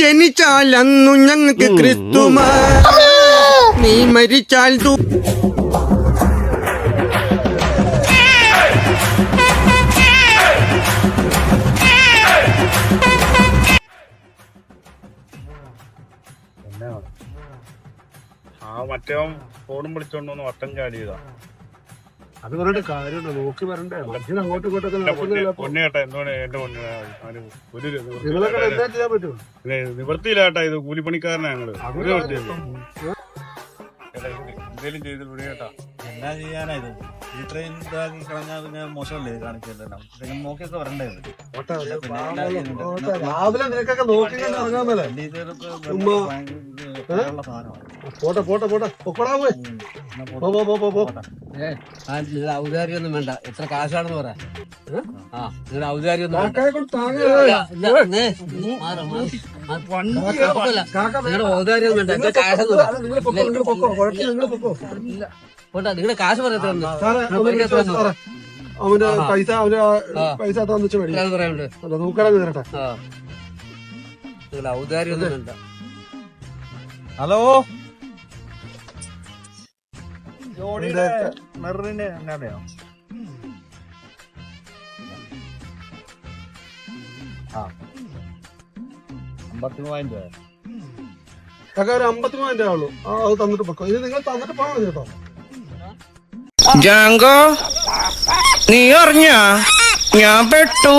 ജനിച്ചാൽ അന്നു ഞങ്ങൾക്ക് ക്രിസ്തുമാ. നീ മരിച്ചാൽ തൂ ആ മറ്റേ ഫോണും വിളിച്ചോണ്ടോന്ന് വട്ടം ചാടിയതാ. അത് പറഞ്ഞിട്ട് കാര്യമുണ്ട്. നോക്കി വരണ്ടേ. മനുഷ്യൻ അങ്ങോട്ടും ഇങ്ങോട്ടൊക്കെ നടക്കുന്നില്ല പൊന്നെ എന്താണ് എന്റെ ഒരു നിങ്ങളൊക്കെ എന്താ ചെയ്യാൻ പറ്റും? നിവൃത്തിയില്ല ഇത് കൂലിപ്പണിക്കാരനാ ഞങ്ങൾ. ഒരു എന്തേലും ചെയ്ത് വിടുകേട്ടാ എന്നാ ചെയ്യാനാ ഇത്? ഇത്രയും ഇതാക്കി കളഞ്ഞാൽ പിന്നെ മോശമല്ലേ ഇത്? കാണിച്ചല്ലോ ഇത്രയും നോക്കിയൊക്കെ വരണ്ടേ ഇത് രാവിലെ നിനക്കൊക്കെ നോക്കി ഇറങ്ങാൻ മേലെ. ഭയങ്കര പോട്ടെ പോട്ടെ പോട്ടെ. പൊക്കോടാ പോയി എന്നാ പോ പോ പോ പോ നിങ്ങളുടെ ഔദാര്യം ഒന്നും വേണ്ട. എത്ര കാശാണെന്ന് പറ. ആ നിങ്ങളുടെ ഔദാരി ഒന്നും. നിങ്ങളുടെ ഔദാരി ഒന്നും വേണ്ട എത്ര കാശൊന്നും പോട്ടെ നിങ്ങളുടെ കാശ് പറ എത്ര അവന്റെ പൈസ അവന്റെ പൈസ എത്ര വെച്ച് മേടിക്കും. നിങ്ങളുടെ ഔദാരി ഒന്നും വേണ്ട. ഹലോ? ജോഡിയുടെ മെറിന് എന്നാടെയോ ആ. അമ്പത്തി മൂവായിരം രൂപ. കാക്ക ഒരു അമ്പത്തി മൂവായിരം രൂപ ഉള്ളൂ. ആ അത് തന്നിട്ട് പൊക്കോ. ഇത് നിങ്ങൾ തന്നിട്ട് പോകാൻ മതി കേട്ടോ. ജാങ്കോ നീ അറിഞ്ഞ? ഞാൻ പെട്ടു.